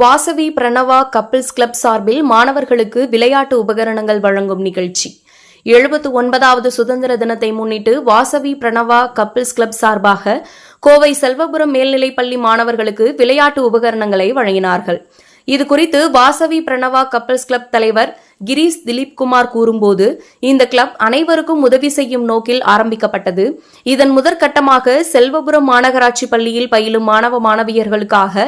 Vasavi Pranava couples club சார்பில் மாணவர்களுக்கு விளையாட்டு உபகரணங்கள் வழங்கும் நிகழ்ச்சி. எழுபத்து ஒன்பதாவது சுதந்திர தினத்தை முன்னிட்டு வாசவி பிரணவா கப்பிள்ஸ் கிளப் சார்பாக கோவை செல்வபுரம் மேல்நிலைப்பள்ளி மாணவர்களுக்கு விளையாட்டு உபகரணங்களை வழங்கினார்கள். இது குறித்து வாசவி பிரணவா கப்பல்ஸ் கிளப் தலைவர் கிரீஷ் திலீப் குமார் கூறும்போது இந்த கிளப் அனைவருக்கும் உதவி செய்யும் நோக்கில் ஆரம்பிக்கப்பட்டது. இதன் முதற்கட்டமாக செல்வபுரம் மாநகராட்சி பள்ளியில் பயிலும் மாணவ மாணவியர்களுக்காக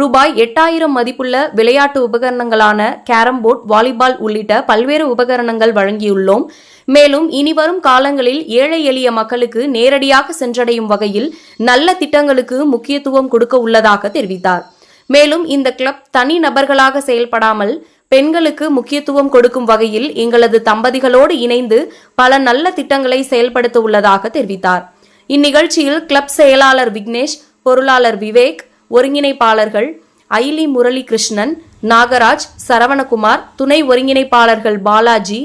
ரூபாய் எட்டாயிரம் மதிப்புள்ள விளையாட்டு உபகரணங்களான கேரம் போர்ட் வாலிபால் உள்ளிட்ட பல்வேறு உபகரணங்கள் வழங்கியுள்ளோம். மேலும் இனிவரும் காலங்களில் ஏழை எளிய மக்களுக்கு நேரடியாக சென்றடையும் வகையில் நல்ல திட்டங்களுக்கு முக்கியத்துவம் கொடுக்க உள்ளதாக தெரிவித்தார். மேலும் இந்த கிளப் தனி நபர்களாக செயல்படாமல் பெண்களுக்கு முக்கியத்துவம் கொடுக்கும் வகையில் எங்களது தம்பதிகளோடு இணைந்து பல நல்ல திட்டங்களை செயல்படுத்த உள்ளதாக தெரிவித்தார். இந்நிகழ்ச்சியில் கிளப் செயலாளர் விக்னேஷ் பொருளாளர் விவேக் ஒருங்கிணைப்பாளர்கள் ஐலி முரளி கிருஷ்ணன் நாகராஜ் சரவணகுமார் துணை ஒருங்கிணைப்பாளர்கள் பாலாஜி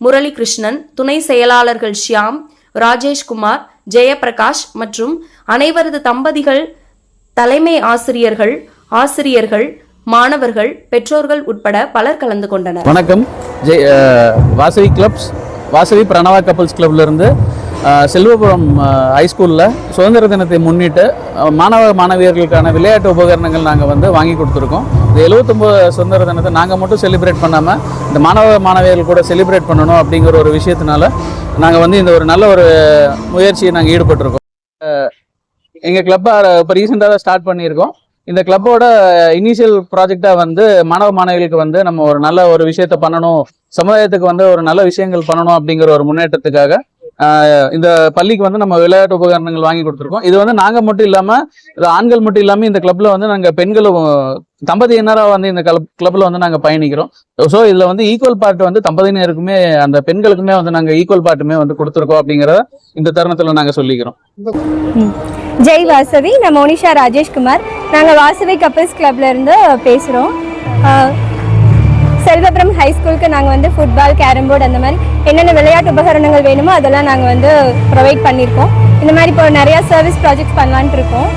முரளி கிருஷ்ணன் துணை செயலாளர்கள் ஷியாம் ராஜேஷ்குமார் ஜெயபிரகாஷ் மற்றும் அனைவரது தம்பதிகள் தலைமை ஆசிரியர்கள் ஆசிரியர்கள் மாணவர்கள் பெற்றோர்கள் உட்பட பலர் கலந்து கொண்டனர். வணக்கம். ஜெய் வாசவி கிளப்ஸ் வாசவி பிரணவா கப்பல்ஸ் கிளப்லேருந்து செல்வபுரம் ஹைஸ்கூலில் சுதந்திர தினத்தை முன்னிட்டு மாணவ மாணவியர்களுக்கான விளையாட்டு உபகரணங்கள் நாங்கள் வந்து வாங்கி கொடுத்துருக்கோம். இந்த எழுபத்தொம்போது சுதந்திர தினத்தை நாங்கள் மட்டும் செலிப்ரேட் பண்ணாமல் இந்த மாணவ மாணவியர்கள் கூட செலிப்ரேட் பண்ணணும் அப்படிங்கிற ஒரு விஷயத்தினால நாங்கள் வந்து இந்த ஒரு நல்ல ஒரு முயற்சியை நாங்கள் ஈடுபட்டிருக்கோம். எங்கள் கிளப்பை இப்போ ரீசெண்டாக தான் ஸ்டார்ட் பண்ணியிருக்கோம். இந்த கிளப்போட இனிஷியல் ப்ராஜெக்டாக வந்து மாணவ மாணவிகளுக்கு வந்து நம்ம ஒரு நல்ல ஒரு விஷயத்த பண்ணணும். சமுதாயத்துக்கு வந்து ஒரு நல்ல விஷயங்கள் பண்ணணும் அப்படிங்கிற ஒரு முன்னேற்றத்துக்காக இந்த பள்ளிக்கு வந்து நம்ம விளையாட்டு உபகரணங்கள் வாங்கி கொடுத்துருக்கோம். இது வந்து நாங்கள் மட்டும் இல்லாமல் இது ஆண்கள் மட்டும் இல்லாமல் இந்த கிளப்ல வந்து நாங்கள் பெண்களும் தம்பதியினராக வந்து இந்த கிளப் கிளப்ல வந்து நாங்கள் பயணிக்கிறோம். ஸோ இதில் வந்து ஈக்குவல் பார்ட் வந்து தம்பதியினருக்குமே அந்த பெண்களுக்குமே வந்து நாங்கள் ஈக்குவல் பார்ட்டுமே வந்து கொடுத்துருக்கோம் அப்படிங்கிறத இந்த தருணத்தில் நாங்கள் சொல்லிக்கிறோம். ஜெய் வாசவி நான் மோனிஷா ராஜேஷ்குமார். நாங்கள் வாசவி கப்பிள்ஸ் கிளப்ல இருந்து பேசுகிறோம் செல்வபுரம் ஹை ஸ்கூலுக்கு நாங்கள் வந்து ஃபுட்பால் கேரம் போர்டு அந்த மாதிரி என்னென்ன விளையாட்டு உபகரணங்கள் வேணுமோ அதெல்லாம் நாங்கள் வந்து ப்ரொவைட் பண்ணியிருக்கோம். இந்த மாதிரி இப்போ நிறையா சர்வீஸ் ப்ராஜெக்ட்ஸ் பண்ணலான்ட்டு இருக்கோம்.